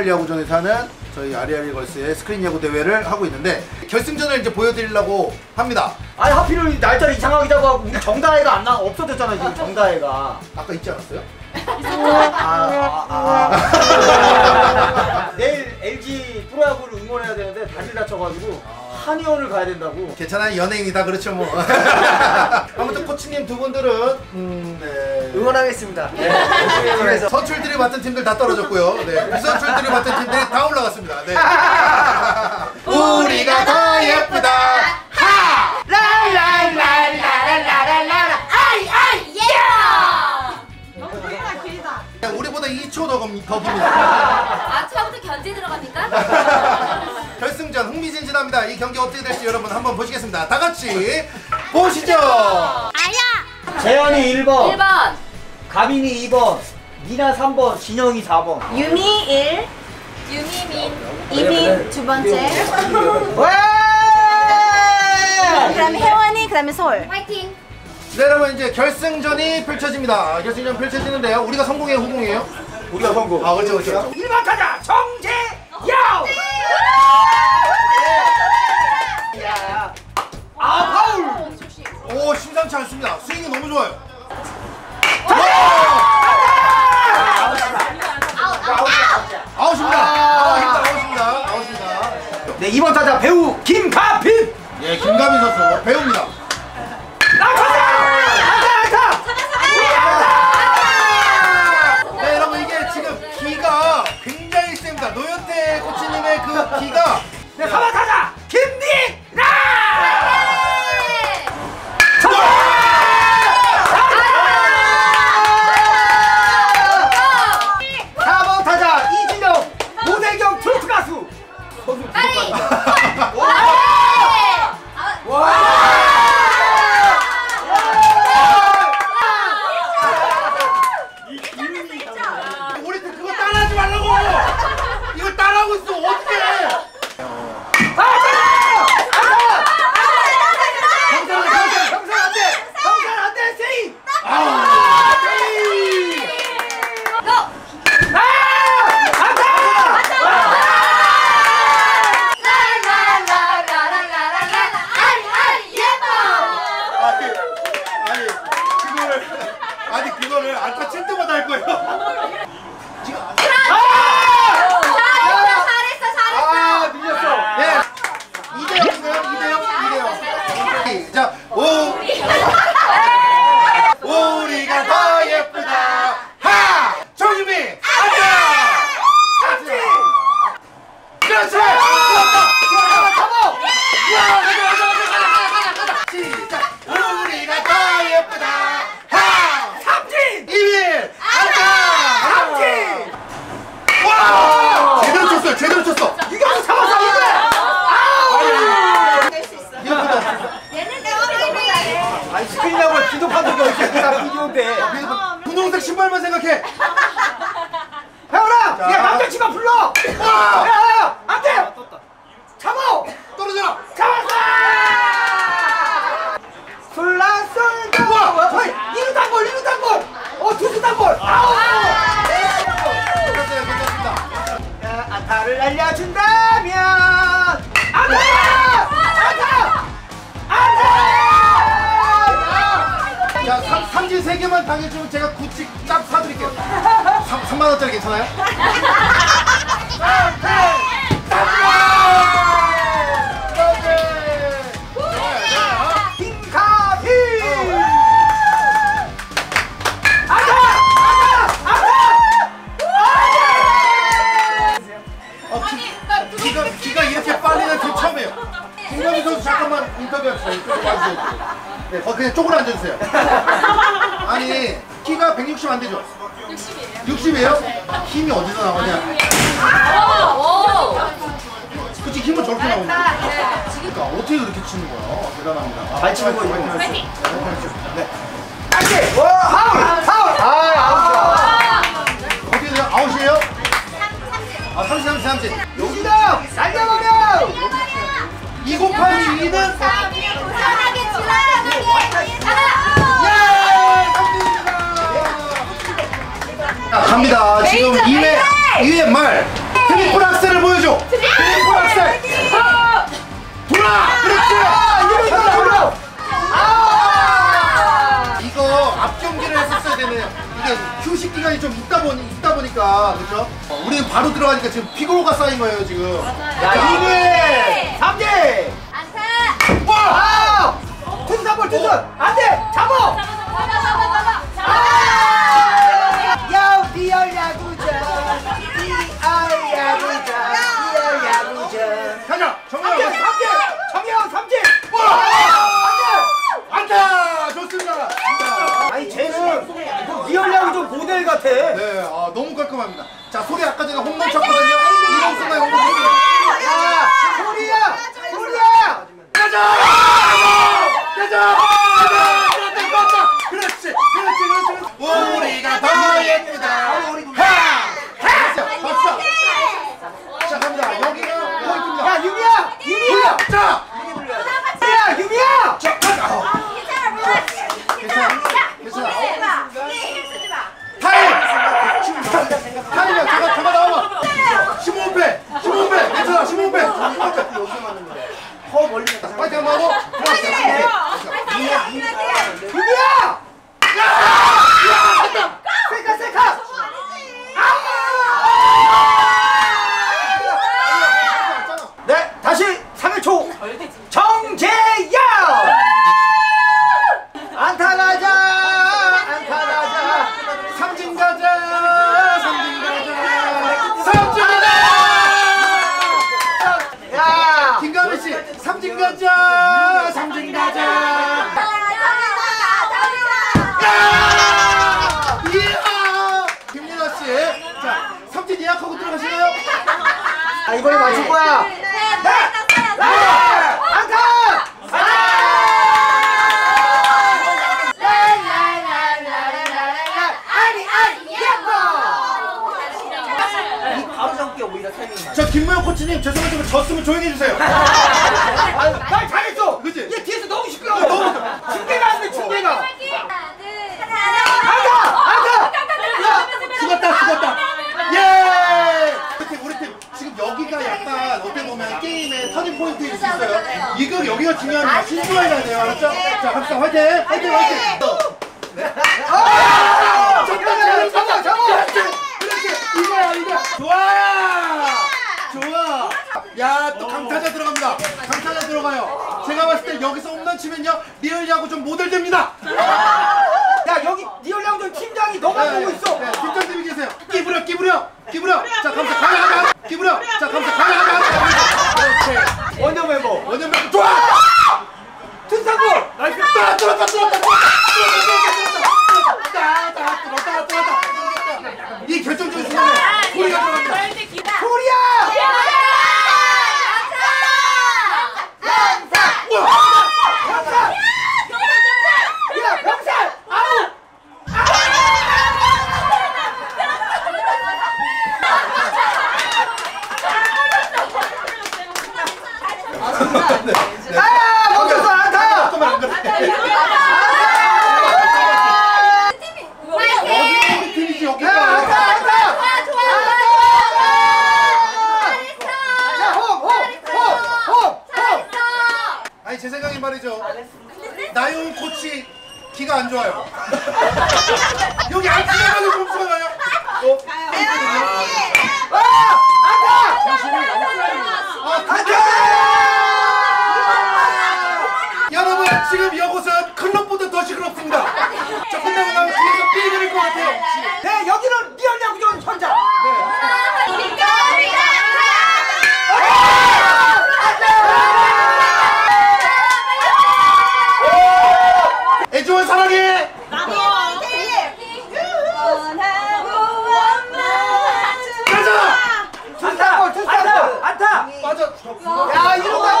아리알 야구전에서 하는 저희 아리아리 걸스의 스크린 야구 대회를 하고 있는데 결승전을 이제 보여드리려고 합니다. 아니 하필 날짜를 이상하게 잡아갖고 우리 정다혜가 안 나, 없어졌잖아 지금 정다혜가 아까 있지 않았어요? 아, 아, 아. 내일 LG 프로야구를 응원해야 되는데 다리 다쳐가지고 한의원을 가야 된다고 괜찮아요 연예인이다 그렇죠 뭐. 아무튼 코치님 두 분들은 음, 네. 응원하겠습니다 네. 그래서 선출들이 맡은 팀들 다 떨어졌고요. 네. 비선출들이 맡은 팀들이 다 올라갔습니다. 네. 우리가 더 예쁘다. 하! 너무 길다 길다. 네, 우리보다 2초 더, 깁니다. 아, 처음부터 견제 들어갑니까? 결승전 흥미진진합니다. 이 경기 어떻게 될지 여러분 한번 보시겠습니다. 다 같이 보시죠. 재현이 1번 1번. 가빈이 2번 미나 3번 진영이 4번 유미 1, 유미민. 이민 두 번째. 왜? 그다음에 혜원이 그다음에 솔. 화이팅. 네, 여러분 이제 결승전이 펼쳐집니다. 결승전 펼쳐지는데요. 우리가 성공해 후공이에요? 우리가 성공 아, 그렇죠, 그렇죠. 1번 타자 정재영 아 파울 오, 심상치 않습니다. 스윙이 너무 좋아요. 네 2번 타자 배우 김가빈 예, 김가민 선수 배우입니다. 그거를 아까 칠 때마다 할 거예요. 안타 어, 기, 기가, 기가 이렇게 빨리 날그 처음이에요. 김남희 선수 잠깐만 인터뷰하세요. 이쪽으로 와주세요. 네, 거 그냥 쪽으로 앉아주세요. 아니, 키가 160 안 되죠? 60이에요. 60이에요? 힘이 어디서 나오냐? 오! 그치, 힘은 저렇게 나오는 거야. 그러니까 어떻게 그렇게 치는 거야? 대단합니다. 잘 치는 거지. 파이팅! 네. 안돼 와 하울 하울 아 어떻게 돼요? 아웃이에요? 아, 30, 30, 30. 여기다 날려버려 2 곱하기 2는? 자, 갑니다. 지금 2회, 2회 말. 트리플 악셀을 보여줘. 트리플 악셀. 돌아. 그렇지. 아, 이거 이거. 아! 이거 앞 경기를 했었어야 되네요. 이게 휴식 기간이 좀 있다 보니 있다 보니까 그렇죠. 어, 우리는 바로 들어가니까 지금 피곤가 쌓인 거예요 지금. 야, 2대 3대. 안타. 와. 아! 투수볼 투수. 안 돼. 잡아. 깔끔합니다. 자, 소리 아까 전에 홈런 쳤거든요. 이런 순간 홈런 쳤어요. 야, 소리야, 소리야. 가자! 가자! 가자! 그렇다, 그렇다. 그렇지, 그렇지, 그렇지. 우리가 더 예쁘다. 하! 하! 박수. 자, 갑니다. 여기가 포인트입니다. 야, 유미야, 유미야. 자, 야, 유미야. 자, 가자. 어, 괜찮아 몰라. 괜찮아, 괜찮아. 힘쓰지 마. 힘 쓰지 마. 타임! 타임이야, 잠깐, 잠깐 나와봐. 15배, 15배, 괜찮아, 15배. 15배. 더 멀리 갔다. 파이팅 한번 하고. 유미야. 세카 세카. 네, 다시 3회 초. 정재영. 안타 가자. 안타 가자. 삼진 가자, 삼진 가자, 삼진 가자. 야. 김가미 씨, 삼진 가자, 삼진 가자. 야! 이야! 김민아 씨, 자, 삼진 예약하고 들어가시나요? 아, 이번에 맞출 거야. 아, 안타. 아니 아니 예뻐. 이 바로 잡기 오히려 타이밍이 맞아. 저 김무영 코치님 죄송하지만 졌으면 조용히 해주세요. 아, 말 잘했어. 그치? 얘 뒤에서 너무 시끄러워. 너무 중계가 안 돼, 중계가. 하나, 죽었다, 죽었다. 예! 우리 팀, 우리 팀. 지금 여기가 약간 어떻게 보면 게임의 터닝 포인트일 수 있어요. 이거 여기가 중요합니다. 신중하게 가야 돼요. 알았죠? 자, 갑시다. 화이팅! 화이팅! 화이팅! 아! 잡아, 잡아, 잡아. 그렇지! 이거야, 이거! 좋아! 좋아! 야, 또 강타자 들어갑니다. 강타자 들어가요. 제가 봤을 때 여기서 홈런 치면요. 리얼 야구 좀 모델 됩니다. 야, 여기 리얼 양전 팀장이 너만 보고 있어. 네, 팀장님이 계세요. 끼부려, 끼부려, 끼부려. 자, 감사, 가라, 가라. 끼부려. 자, 감사, 가라, 가라. 그렇지. 원년 멤버. 원년 멤버 좋아. tun사부 나이스. 뚫었다, 뚫었다, 뚫었다, 뚫었다, 뚫었다, 뚫었다. 이 결정적인 순간에 소리가 들어갑니다. 코리아. 우와. 병사. 야, 병사. 아우. 아, 멈췄어. 안 그래. 여기 우리 팀이지 야, 여기가. 안타, 안타. 야, 홈, 홈, 홈, 홈, 홈. 아니 제 생각에 말이죠. 나용 코치 기가 안 좋아요. 여기 안 뛰어가는 점수가 나요. 어? 아, 안타. 아, 여러분 지금 이곳은 클럽보다 더 시끄럽습니다. 저 끝나고 나면 뒤에서 삐 그릴 것 같아요. 네, 여기는 리얼 야구전 현장. 애주원 사랑해. 가자. 안타, 안타, 안타. 맞아. 야, 이런 걸.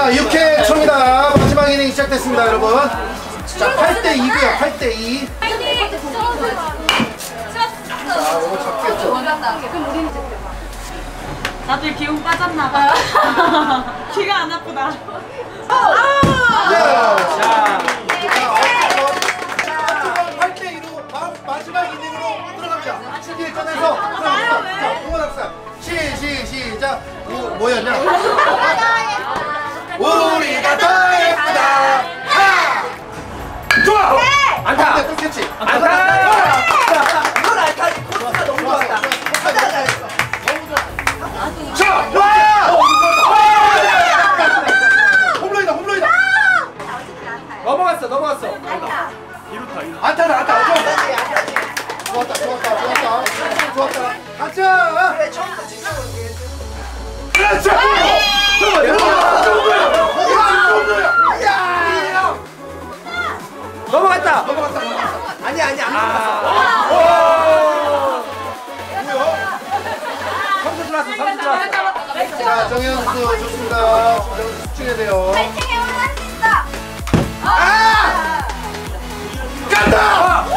자 6회 초입니다 마지막 이닝 시작됐습니다 여러분 자 8대 2고요 8대 2자 이거 잡겠죠 다들 기운 빠졌나봐. 귀가 안 아프다. 자 8대 2로 마지막 이닝으로 들어갑니다. 시기를 꺼내서 들어갑니다. 자, 동원 학생. 시, 시, 시작. 오, 뭐였냐? 우리가 더 예쁘다. 하! 좋아! 안타 캐치. 안타 이건 안타지 코스가 너무 좋았다 하자 하자 했어 자! 와! 어, 홈런이다, 홈런이다. 넘어갔어 넘어갔어 안타다, 안타. 좋았다, 좋았다, 좋았다. 좋았다. 가자! 그래 처음부터 위해 그렇죠! 넘어갔다 넘어갔다, 넘어갔다. 아니 아니 안 넘어갔어 삼수 들어왔어 삼수 들어왔어 자, 정현수 좋습니다. 정현수 집중해야 돼요. 파이팅해 올라갈 수 있어 아! 간다!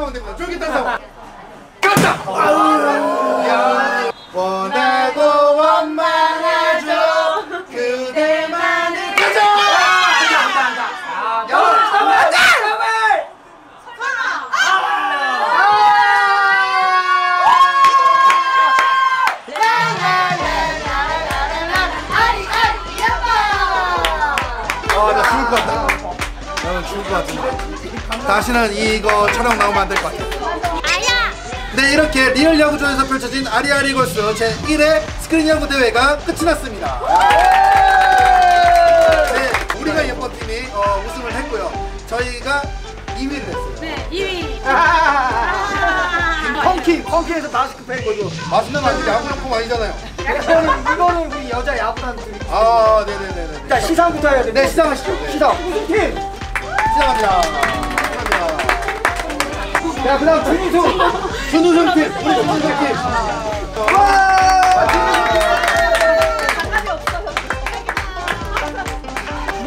상황 됩니다. 쫄깃한 상황. 간다. 다시는 이거 촬영 나오면 안 될 것 같아. 네, 이렇게 리얼 야구조에서 펼쳐진 아리아리 걸스 제1회 스크린 야구 대회가 끝이 났습니다. 네, 우리가 예쁜 팀이 어, 우승을 했고요. 저희가 2위를 했어요. 네, 2위. 펑키 펑키에서 마스크팩 거죠 맛있는 맛이 야구용품 아니잖아요. 이거는 이거는 우리 여자 야구단들 아, 네네네네. 자 시상부터 해야 돼 네, 시작하시죠. 네. 시상 우승팀 시작합니다. 시작합니다. 자 그 다음 준우승 준우승 팀, 우리 준우승 팀.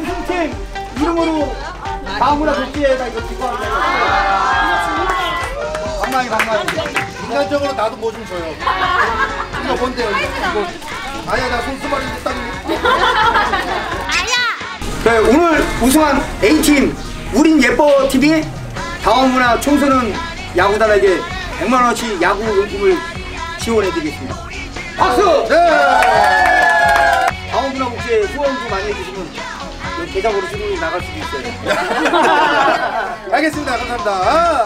우승 팀 이름으로 다음으로 도끼에다 이거 기부하니다 방망이 방망이. 인간적으로 나도 뭐 좀 줘요. 이거 뭔데요? 이거. 아니야, 나 손수발인데 딱. 네, 오늘 우승한 A팀 우린 예뻐 팀이 다음으나 청소년 야구단에게 100만 원씩 야구 용품을 지원해드리겠습니다. 박수! 네. 다음분화 목재 후원도 많이 해주시면 이 계좌번호 수금이 나갈 수도 있어요. 알겠습니다. 감사합니다.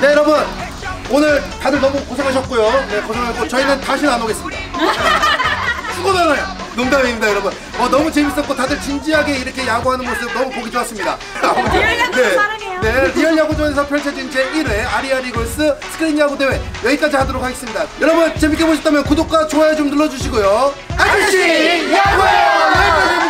네, 여러분. 오늘 다들 너무 고생하셨고요. 네, 고생하셨고 저희는 다시는 안 오겠습니다. 수고잖아요. 농담입니다, 여러분. 어, 너무 재밌었고 다들 진지하게 이렇게 야구하는 모습 너무 보기 좋았습니다. 네, 리얼 야구도 네. 사랑해요. 네, 리얼 야구전에서 펼쳐진 제 1회 아리아리골스 스크린 야구 대회 여기까지 하도록 하겠습니다. 여러분 재밌게 보셨다면 구독과 좋아요 좀 눌러주시고요. 아저씨 야구예요. 여기까지입니다.